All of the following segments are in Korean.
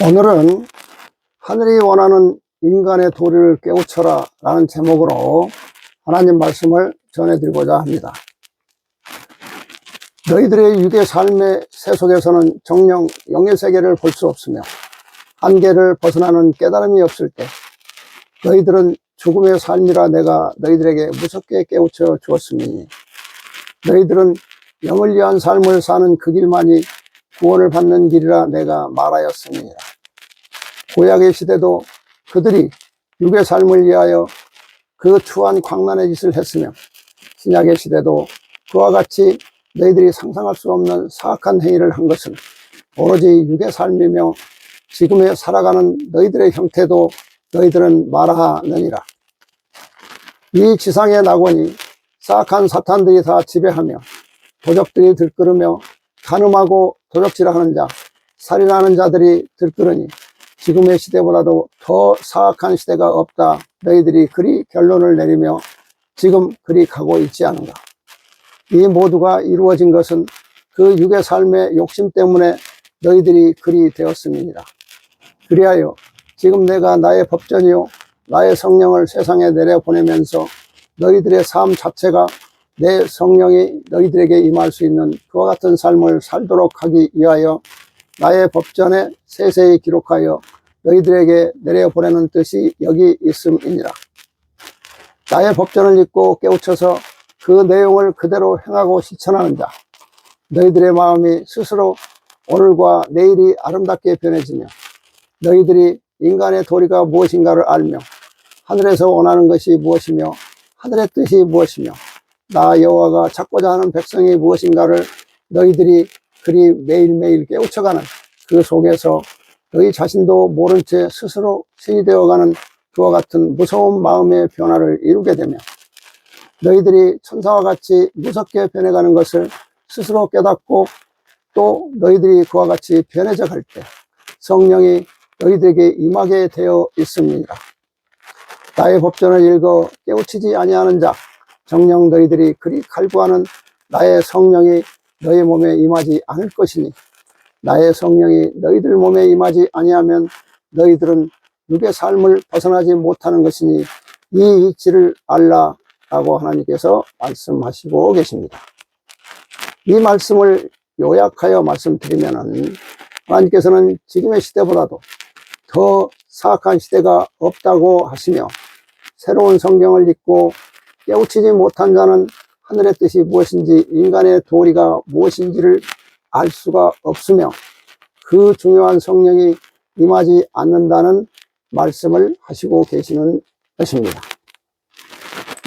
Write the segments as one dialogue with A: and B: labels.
A: 오늘은 하늘이 원하는 인간의 도리를 깨우쳐라 라는 제목으로 하나님 말씀을 전해드리고자 합니다. 너희들의 육의 삶의 세속에서는 정령 영의 세계를 볼 수 없으며 한계를 벗어나는 깨달음이 없을 때 너희들은 죽음의 삶이라 내가 너희들에게 무섭게 깨우쳐 주었으니 너희들은 영을 위한 삶을 사는 그 길만이 구원을 받는 길이라 내가 말하였습니다. 구약의 시대도 그들이 육의 삶을 위하여 그 추한 광란의 짓을 했으며 신약의 시대도 그와 같이 너희들이 상상할 수 없는 사악한 행위를 한 것은 오로지 육의 삶이며 지금에 살아가는 너희들의 형태도 너희들은 말하느니라. 이 지상의 낙원이 사악한 사탄들이 다 지배하며 도적들이 들끓으며 간음하고 도적질하는 자, 살인하는 자들이 들끓으니 지금의 시대보다도 더 사악한 시대가 없다. 너희들이 그리 결론을 내리며 지금 그리 가고 있지 않은가. 이 모두가 이루어진 것은 그 육의 삶의 욕심 때문에 너희들이 그리 되었음이니라. 그리하여 지금 내가 나의 법전이요 나의 성령을 세상에 내려 보내면서 너희들의 삶 자체가 내 성령이 너희들에게 임할 수 있는 그와 같은 삶을 살도록 하기 위하여 나의 법전에 세세히 기록하여 너희들에게 내려 보내는 뜻이 여기 있음이니라. 나의 법전을 읽고 깨우쳐서 그 내용을 그대로 행하고 실천하는 자, 너희들의 마음이 스스로 오늘과 내일이 아름답게 변해지며 너희들이 인간의 도리가 무엇인가를 알며 하늘에서 원하는 것이 무엇이며 하늘의 뜻이 무엇이며 나 여호와가 찾고자 하는 백성이 무엇인가를 너희들이 그리 매일매일 깨우쳐가는 그 속에서 너희 자신도 모른 채 스스로 신이 되어가는 그와 같은 무서운 마음의 변화를 이루게 되며 너희들이 천사와 같이 무섭게 변해가는 것을 스스로 깨닫고 또 너희들이 그와 같이 변해져 갈 때 성령이 너희들에게 임하게 되어 있습니다. 나의 법전을 읽어 깨우치지 아니하는 자 정령 너희들이 그리 갈구하는 나의 성령이 너희 몸에 임하지 않을 것이니 나의 성령이 너희들 몸에 임하지 아니하면 너희들은 육의 삶을 벗어나지 못하는 것이니 이 이치를 알라 라고 하나님께서 말씀하시고 계십니다. 이 말씀을 요약하여 말씀드리면은 하나님께서는 지금의 시대보다도 더 사악한 시대가 없다고 하시며 새로운 성경을 읽고 깨우치지 못한 자는 하늘의 뜻이 무엇인지 인간의 도리가 무엇인지를 알 수가 없으며 그 중요한 성령이 임하지 않는다는 말씀을 하시고 계시는 것입니다.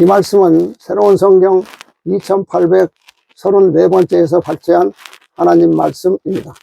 A: 이 말씀은 새로운 성경 2834번째에서 발제한 하나님 말씀입니다.